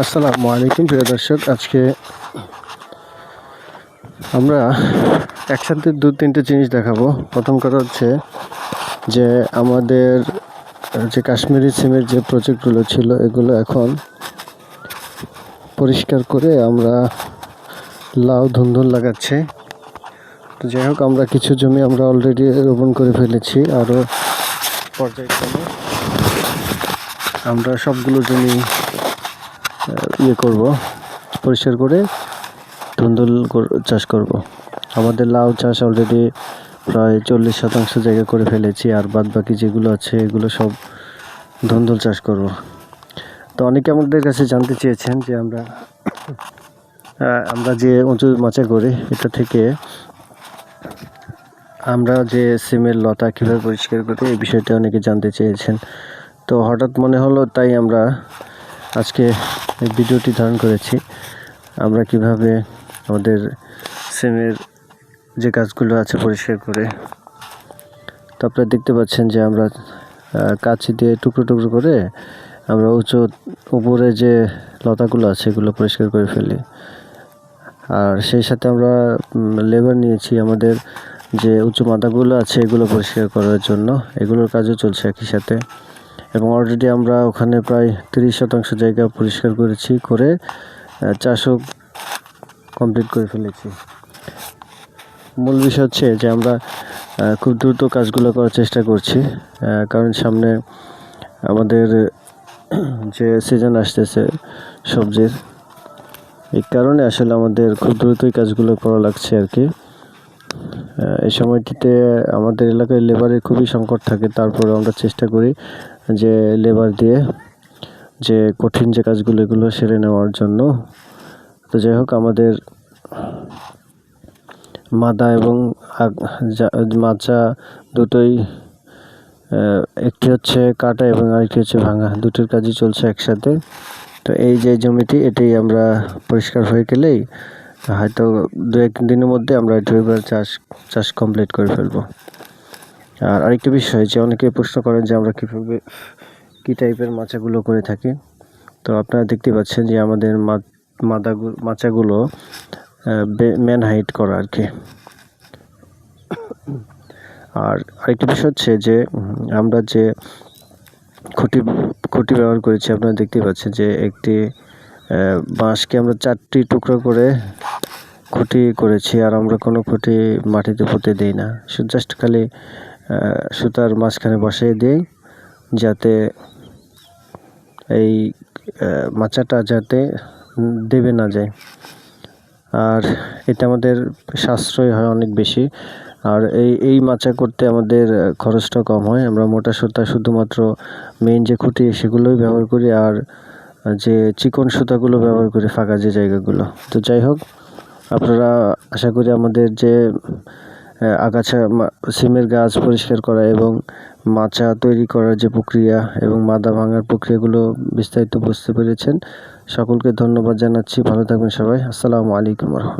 আসসালামু আলাইকুম, প্রিয় দর্শক। আজকে আমরা একসাথে দু তিনটে জিনিস দেখাবো। প্রথম কথা হচ্ছে যে আমাদের যে কাশ্মীরি সিমের যে প্রজেক্টগুলো ছিল, এগুলো এখন পরিষ্কার করে আমরা লাউ, ধুন্দুল লাগাচ্ছি। তো যাই হোক, আমরা কিছু জমি আমরা অলরেডি রোপণ করে ফেলেছি, আরও পর্যায়ক্রমে। আমরা সবগুলো জমি ইয়ে করব, পরিষ্কার করে ধুন্দুল চাষ করব। আমাদের লাউ চাষ অলরেডি প্রায় চল্লিশ শতাংশ জায়গা করে ফেলেছি, আর বাদ বাকি যেগুলো আছে এগুলো সব ধুন্দুল চাষ করব। তো অনেকে আমাদের কাছে জানতে চেয়েছেন যে আমরা আমরা যে উঁচু মাচা করি, এটা থেকে আমরা যে সিমের লতা কীভাবে পরিষ্কার করি, এই বিষয়টা অনেকে জানতে চেয়েছেন। তো হঠাৎ মনে হলো তাই আমরা আজকে এই ভিডিওটি ধারণ করেছি। আমরা কীভাবে আমাদের সিমের যে গাছগুলো আছে পরিষ্কার করে, তো আপনারা দেখতে পাচ্ছেন যে আমরা কাঁচি দিয়ে টুকরো টুকরো করে আমরা উঁচু উপরে যে লতাগুলো আছে এগুলো পরিষ্কার করে ফেলি। আর সেই সাথে আমরা লেবার নিয়েছি আমাদের যে উঁচু মাথাগুলো আছে এগুলো পরিষ্কার করার জন্য। এগুলোর কাজও চলছে একই সাথে। এবং অলরেডি আমরা ওখানে প্রায় তিরিশ শতাংশ জায়গা পরিষ্কার করেছি, করে চাষও কমপ্লিট করে ফেলেছি। মূল বিষয় হচ্ছে যে আমরা খুব দ্রুত কাজগুলো করার চেষ্টা করছি কারণ সামনে আমাদের, যে সিজন আসতেছে সবজির, এই কারণে আসলে আমাদের খুব দ্রুতই কাজগুলো করা লাগছে আর কি। এই সময়টিতে আমাদের এলাকায় লেবারের খুবই সংকট থাকে তারপরে আমরা চেষ্টা করি যে লেবার দিয়ে যে কঠিন যে কাজগুলো এগুলো সেরে নেওয়ার জন্য। তো যাই হোক, আমাদের মাদা এবং মাচা দুটোই একটি হচ্ছে কাটা এবং আরেকটি হচ্ছে ভাঙা। দুটোর কাজই চলছে একসাথে। তো এই যে জমিটি এটাই আমরা পরিষ্কার হয়ে গেলেই হয়তো দু এক দিনের মধ্যে আমরা এটি চাষ চাষ কমপ্লিট করে ফেলব। আর আরেকটি বিষয়, যে অনেকে প্রশ্ন করেন যে আমরা কীভাবে কী টাইপের মাচাগুলো করে থাকি। তো আপনারা দেখতে পাচ্ছেন যে আমাদের মাদাগুলো মাচাগুলো ম্যান হাইট করা আর কি। আর আরেকটি বিষয় হচ্ছে যে আমরা যে খুঁটি খুঁটি ব্যবহার করেছি, আপনারা দেখতে পাচ্ছেন যে একটি বাঁশকে আমরা চারটি টুকরো করে খুঁটি করেছি, আর আমরা কোনো খুঁটি মাটিতে পুঁতে দিই না। জাস্ট খালি সুতার মাঝখানে বসিয়ে দিই, যাতে এই মাচাটা যাতে দেবে না যায়। আর এটা আমাদের সাশ্রয় হয় অনেক বেশি। আর এই এই মাচা করতে আমাদের খরচটা কম হয়। আমরা মোটা সুতা শুধুমাত্র মেইন যে খুঁটি, সেগুলোই ব্যবহার করি। আর যে চিকন সুতাগুলো ব্যবহার করি ফাঁকা যে জায়গাগুলো। তো যাই হোক, আপনারা আশা করি আমাদের যে আগাছা সিমের গাছ পরিষ্কার করা এবং মাচা তৈরি করার যে প্রক্রিয়া এবং মাদা ভাঙার প্রক্রিয়াগুলো বিস্তারিত বুঝতে পেরেছেন। সকলকে ধন্যবাদ জানাচ্ছি। ভালো থাকবেন সবাই। আসসালামু আলাইকুম রহমতুল্লাহ।